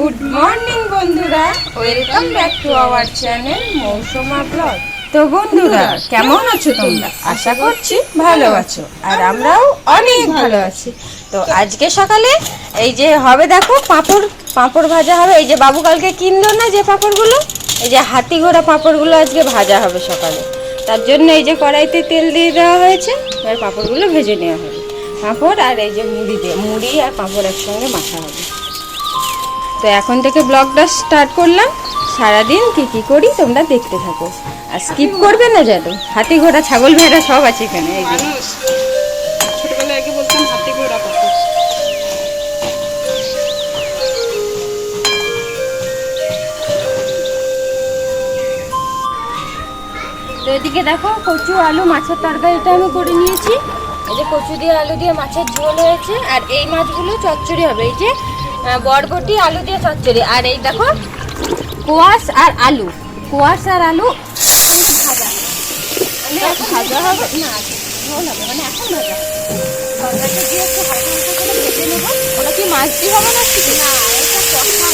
Good morning বন্ধুরা। Welcome back to our channel Mousuma blog তো বন্ধুরা কেমন আছো তোমরা? আশা করছি ভালো আছো। আর আমরাও অনেক ভালো আছি। তো আজকে সকালে এই যে হবে দেখো পাঁপড় পাঁপড় ভাজা হবে। এই যে বাবু কালকে কিনলো না যে পাঁপড়গুলো? এই যে হাতি ঘোড়া পাঁপড়গুলো আজকে ভাজা হবে সকালে। তার জন্য এই যে কড়াইতে তেল দিয়ে দেওয়া হয়েছে। এবার পাঁপড়গুলো ভেজে নেওয়া হবে। পাঁপড় আর এই যে মুড়ি দিয়ে মুড়ি আর পাঁপড় একসঙ্গে মাখা হবে। তো এখন থেকে ব্লগটা স্টার্ট করলাম। সারাদিন কি কি করি তোমরা দেখতে থাকো। আর স্কিপ করবে না যেন হাতি ঘোড়া ছাগল ভেড়া সব আছে এখানে এই ছোটবেলায় বলতাম হাতে ঘোড়া তো এদিকে দেখো কচু আলু মাছের তরকারিটা আমি করে নিয়েছি। এই যে কচু দিয়ে আলু দিয়ে মাছের ঝোল হয়েছে। আর এই মাছগুলো চচ্চড়ি হবে। এই যে বরবটি, আলু দিয়ে চচ্চড়ি। আর এই দেখো, কোয়াশ আর আলু। কোয়াশ আর আলু মানে ভাজা হবে? না মানে এখন ভাজা। দিয়ে একটু হালকা হালকা করে ভেজে নেব। ওটা কি মাছ দিয়ে হবে না না, এটা কষা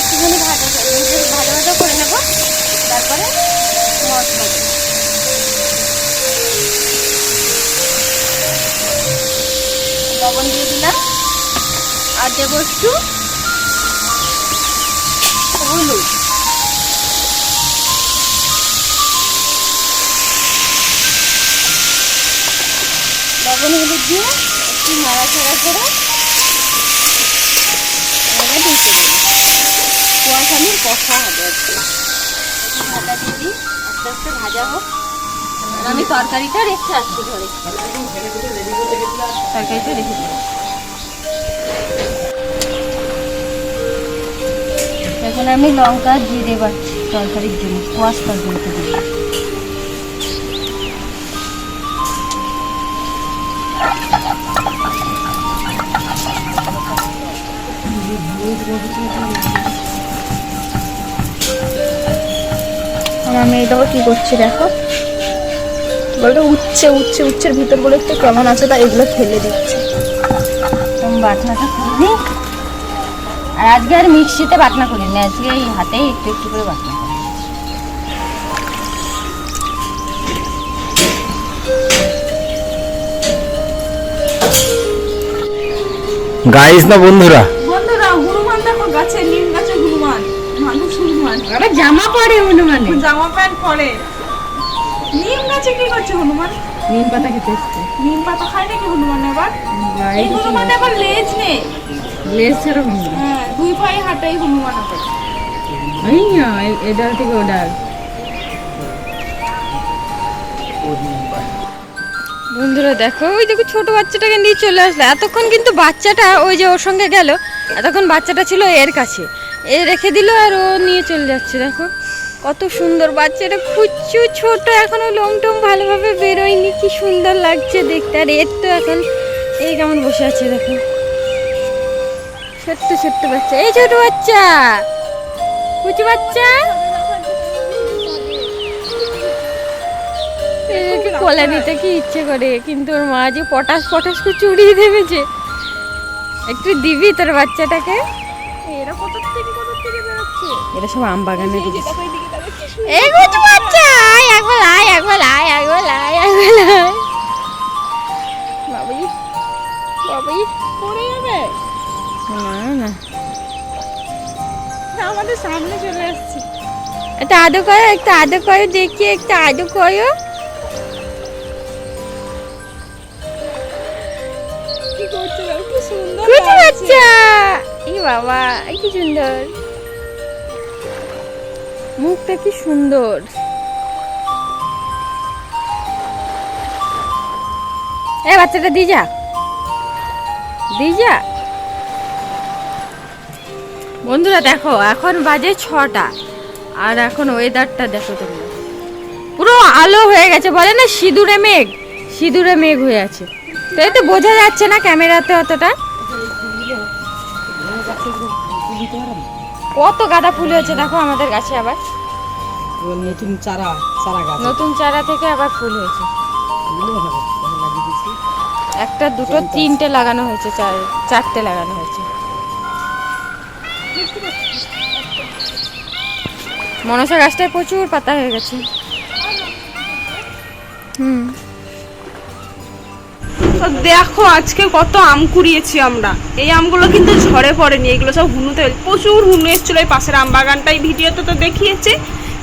একটুখানি ভাজা ভাজা ভাজা করে নেব। তারপরে মশলা। লবণ দিয়ে দিলাম, আর দেবো একটু হলুদ। লবণ, হলুদ দিয়ে একটু নাড়াচাড়া করে এবারে দিই কষা হবে আর কি একটু ঢাকা দিয়ে দিই, আস্তে আস্তে ভাজা হোক। আমি তরকারিটা রেখে আসছি ঘরে। তরকারিটা রেখে দিই। এখন আমি লঙ্কা জিরে বাড়ছি তরকারির জন্য, কোয়াশ তরকারিতে দিই আমার মেয়েটাও কি করছে দেখো? বলতো উচ্ছে উচ্ছে উচ্ছের ভিতর বলে একটু কেমন আছে তা এগুলো ফেলে দিচ্ছে। বাটনাটা করে আর আজকে আর মিক্সিতে বাটনা করি না আজকে এই হাতেই একটু একটু করে বাটনা করি গাইস না বন্ধুরা? বন্ধুরা হনুমান দেখো গাছে হনুমান। জামা পরে হনুমানে। জামা প্যান্ট পরে। নিম গাছে কি করছে হনুমান? নিম পাতা খেতে এসছে। নিম পাতা খায় নাকি হনুমান এবার এই হনুমান এবার লেজ নেই। লেস ছাড়া হ্যাঁ দুই পায়ে হাঁটাই হনুমান আবার। না থেকে ওডাল বন্ধুরা দেখো ওই দেখো ছোট বাচ্চাটাকে নিয়ে চলে আসলো। এতক্ষণ কিন্তু বাচ্চাটা ওই যে ওর সঙ্গে গেল এতক্ষণ বাচ্চাটা ছিল এর কাছে। এ রেখে দিল আর ও নিয়ে চলে যাচ্ছে, দেখো। কত সুন্দর বাচ্চাটা কুচু ছোট, এখনও টোম ভালোভাবে বেরোয়নি, কি সুন্দর লাগছে দেখতে। আর এর তো এখন এই কেমন বসে আছে, দেখো। ছোট্ট ছোট্ট বাচ্চা, এই ছোট বাচ্চা! কুচু বাচ্চা! এদেরকে নিতে কি ইচ্ছে করে, কিন্তু ওর মা যে পটাশ পটাশ করে চুড়িয়ে দেবে যে। একটু দিবি তোর বাচ্চাটাকে? এরা কত এটা সব আম বাগানে দিবি দেখো এইদিকে দেখো কি সুন্দর। এই কুচু বাচ্চা! একবার আয় একবার আয় একবার আয় একবার আয়। বাবাই বাবাই পড়ে যাবে? না না। না, আমাদের সামনে চলে আসছে। একটা আদো করো একটা আদো করো দেখি একটা আদো করো। কি করছে কি সুন্দর বাচ্চা! এই বাবা কি সুন্দর। মুখটা কি সুন্দর। এ বাচ্চাটা দি যা। দি যা। বন্ধুরা দেখো, এখন বাজে ছটা। আর এখন ওয়েদারটা দেখো তোমরা। পুরো আলো হয়ে গেছে, বলে না সিঁদুরে মেঘ। সিঁদুরে মেঘ হয়ে আছে। তো এই তো বোঝা যাচ্ছে না ক্যামেরাতে অতটা। কত গাঁদা ফুল হয়েছে দেখো আমাদের গাছে আবার। নতুন চারা চারা গাছ। নতুন চারা থেকে আবার ফুল হয়েছে। একটা দুটো তিনটে লাগানো হয়েছে চার চারটে লাগানো হয়েছে। মনসা গাছটায় প্রচুর পাতা হয়ে গেছে। হুম। তো দেখো, আজকে কত আম কুড়িয়েছি আমরা। এই আমগুলো কিন্তু ঝড়ে পড়েনি, এগুলো সব হুনুতে প্রচুর হুনু এসেছিল এই পাশের আম বাগানটাই ভিডিওতে তো দেখিয়েছে।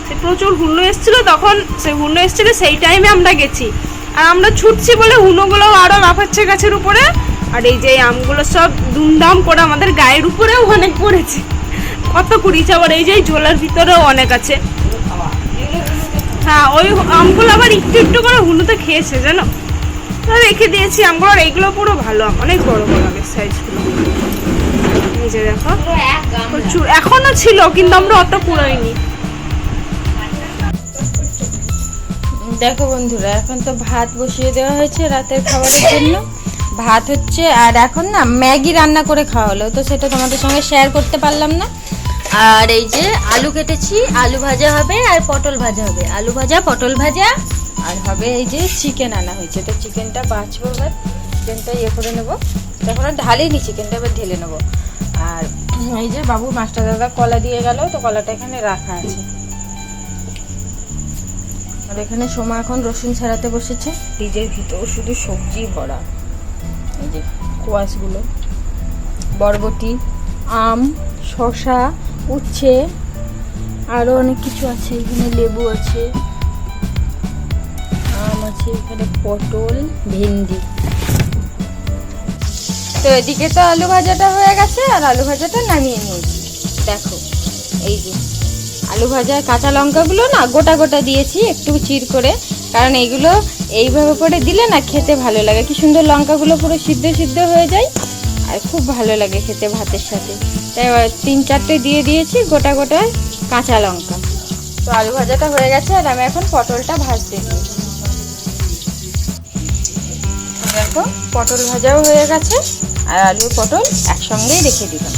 সে প্রচুর হুনু এসেছিল, তখন সে হুনু এসেছিল, সেই টাইমে আমরা গেছি। আর আমরা ছুটছি বলে হুনুগুলো আরও লাফাচ্ছে গাছের উপরে। আর এই যে আমগুলো সব দুমদাম করে আমাদের গায়ের উপরেও অনেক পড়েছে। কত কুড়িয়েছে, আবার এই যে ঝোলার ভিতরেও অনেক আছে। হ্যাঁ ওই আমগুলো আবার একটু একটু করে হুনুতে খেয়েছে, জানো? রেখে দিয়েছি আমগুলো, আর এইগুলো পুরো ভালো, অনেক বড় বড় বেশ সাইজগুলো যে দেখো, প্রচুর। এখনও ছিল, কিন্তু আমরা অত কুড়াইনি দেখো বন্ধুরা, এখন তো ভাত বসিয়ে দেওয়া হয়েছে রাতের খাবারের জন্য। ভাত হচ্ছে, আর এখন না ম্যাগি রান্না করে খাওয়া হলো, তো সেটা তোমাদের সঙ্গে শেয়ার করতে পারলাম না। আর এই যে আলু কেটেছি, আলু ভাজা হবে আর পটল ভাজা হবে। আলু ভাজা, পটল ভাজা আর হবে এই যে চিকেন আনা হয়েছে। তো চিকেনটা বাছবো এবার চিকেনটা ইয়ে করে নেব। আর ঢালিনি চিকেনটা এবার ঢেলে নেব। আর এই যে বাবু, মাস্টার দাদা কলা দিয়ে গেল, তো কলাটা এখানে রাখা আছে। আর এখানে সোমা এখন রসুন ছাড়াতে বসেছে। ফ্রিজের ভিতর শুধু সবজি ভরা এই যে কোয়াশগুলো। বরবটি, আম, শসা, উচ্ছে আরও অনেক কিছু আছে। এখানে লেবু আছে। আছে এখানে পটল, ভেন্ডি। তো এদিকে তো আলু ভাজাটা হয়ে গেছে, আর আলু ভাজাটা নামিয়ে নিয়েছি। দেখো, এই যে আলু ভাজার কাঁচা লঙ্কাগুলো না গোটা গোটা দিয়েছি, একটু চির করে। কারণ এইগুলো এইভাবে করে দিলে না খেতে ভালো লাগে। কি সুন্দর লঙ্কাগুলো পুরো সিদ্ধ সিদ্ধ হয়ে যায়, আর খুব ভালো লাগে খেতে ভাতের সাথে। তাই তিন চারটে দিয়ে দিয়েছি গোটা গোটা কাঁচা লঙ্কা। তো আলু ভাজাটা হয়ে গেছে, আর আমি এখন পটলটা ভাজতে দিয়েছি। দেখো পটল ভাজাও হয়ে গেছে আর আলু পটল একসঙ্গেই রেখে দিলাম।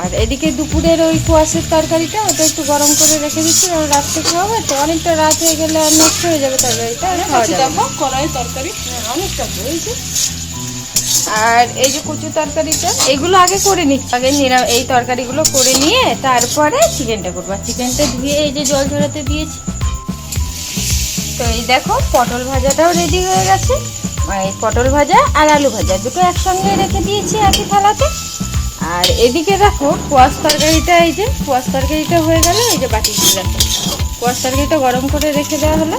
আর এদিকে দুপুরের ওই কুয়াশের তরকারিটা ওটা একটু গরম করে রেখে দিচ্ছি কারণ রাত্রে খাওয়া তো অনেকটা রাত হয়ে গেলে আর নষ্ট হয়ে যাবে তরকারিটা না। কড়াই তরকারি। হ্যাঁ, অনেকটা হয়েছে আর এই যে কচু তরকারিটা এগুলো আগে করে নিচ্ছি আগে নিরা এই তরকারিগুলো করে নিয়ে তারপরে চিকেনটা করব। চিকেনটা ধুয়ে এই যে জল ঝরাতে দিয়েছি দেখো, পটল ভাজাটাও রেডি হয়ে গেছে। এই পটল ভাজা আর আলু ভাজা দুটো একসঙ্গে রেখে দিয়েছি একই থালাতে। আর এদিকে দেখো, কোয়াশ তরকারিটা এই যে, কোয়াশ তরকারিটা হয়ে গেল, এই যে বাটিতে দেখো। কোয়াশ তরকারিটা গরম করে রেখে দেওয়া হলো।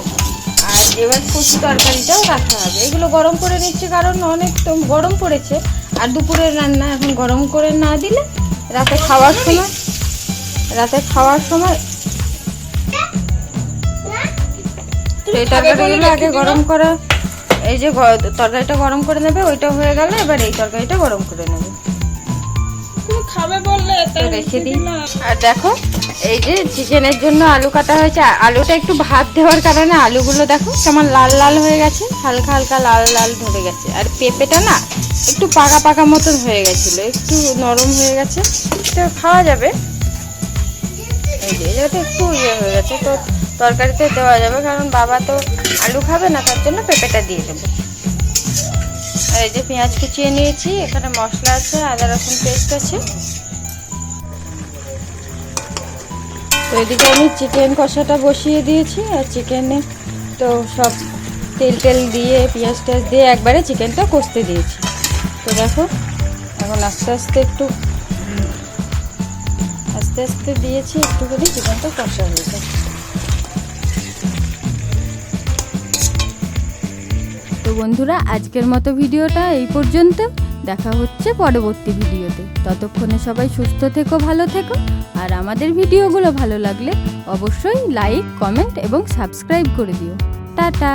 আর এবার কচু তরকারিটাও রাখা হবে। এগুলো গরম করে নিচ্ছি কারণ অনেক গরম পড়েছে। আর দুপুরের রান্না এখন গরম করে না দিলে রাতে খাওয়ার সময় রাতে খাওয়ার সময় এই তরকারিগুলো আগে গরম করা এই যে তরকারিটা গরম করে নেবে ওইটা হয়ে গেলে এবার এই তরকারিটা গরম করে নেবে। খাবে বললে রেখে দিই। আর দেখো এই যে চিকেনের জন্য আলু কাটা হয়েছে আলুটা একটু ভাত দেওয়ার কারণে আলুগুলো দেখো কেমন লাল লাল হয়ে গেছে হালকা হালকা লাল লাল ধরে গেছে। আর পেঁপেটা না একটু পাকা পাকা মতন হয়ে গেছিল একটু নরম হয়ে গেছে। তো খাওয়া যাবে। এই যে এটা একটু ইয়ে হয়ে গেছে তো তরকারিতে দেওয়া যাবে, কারণ বাবা তো আলু খাবে না, তার জন্য পেঁপেটা দিয়ে দেবো। আর এই যে পেঁয়াজ কুচিয়ে নিয়েছি, এখানে মশলা আছে, আদা, রসুন পেস্ট আছে। তো এদিকে আমি চিকেন কষাটা বসিয়ে দিয়েছি, আর চিকেনে তো সব তেল টেল দিয়ে, পেঁয়াজ টেয়াজ দিয়ে একবারে চিকেনটা কষতে দিয়েছি। তো দেখো, এখন আস্তে আস্তে একটু, আস্তে আস্তে দিয়েছি একটু করে চিকেনটা কষা হয়ে যায় বন্ধুরা, আজকের মতো ভিডিওটা এই পর্যন্ত। দেখা হচ্ছে পরবর্তী ভিডিওতে। ততক্ষণে সবাই সুস্থ থেকো, ভালো থেকো। আর আমাদের ভিডিওগুলো ভালো লাগলে অবশ্যই লাইক কমেন্ট এবং সাবস্ক্রাইব করে দিও। টাটা!